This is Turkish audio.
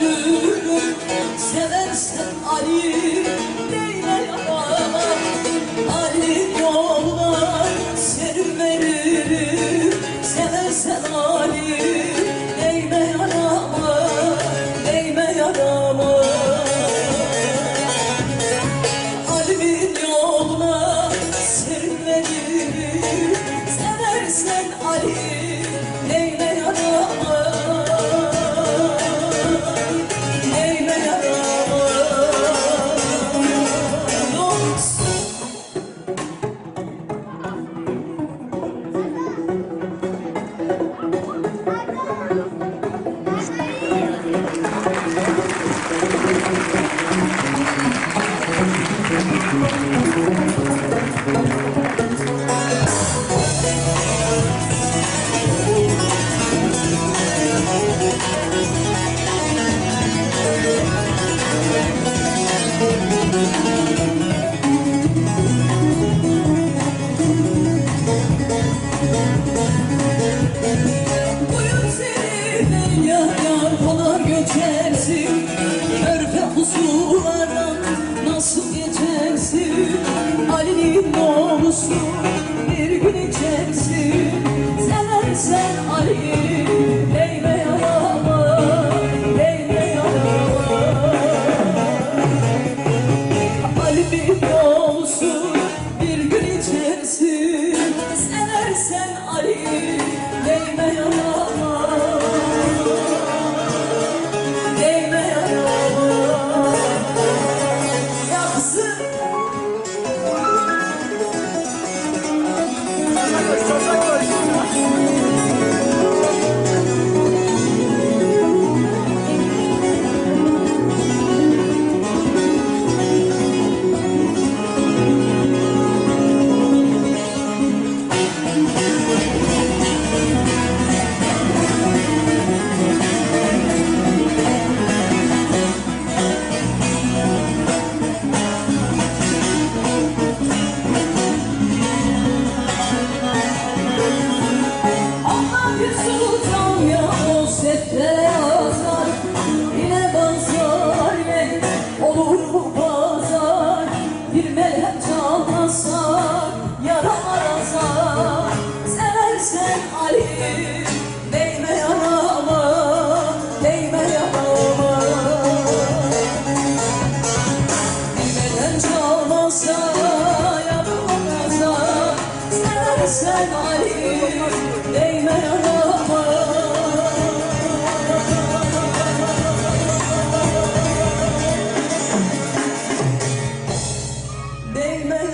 gönlüm Seversen Ali Değme yanama Ali yoluna serin Seversen Ali Değme yanama Değme yanama Ali'nin yoluna serin Seversen Ali Körpe pusulara nasıl geçersin? Ali'nin doğrusu bir gün içersin. Seversen Ali'yi değme yarama Değme yarama Ali'nin doğrusu bir gün içersin. Seversen Ali'yi. Sen çalmasan Amen.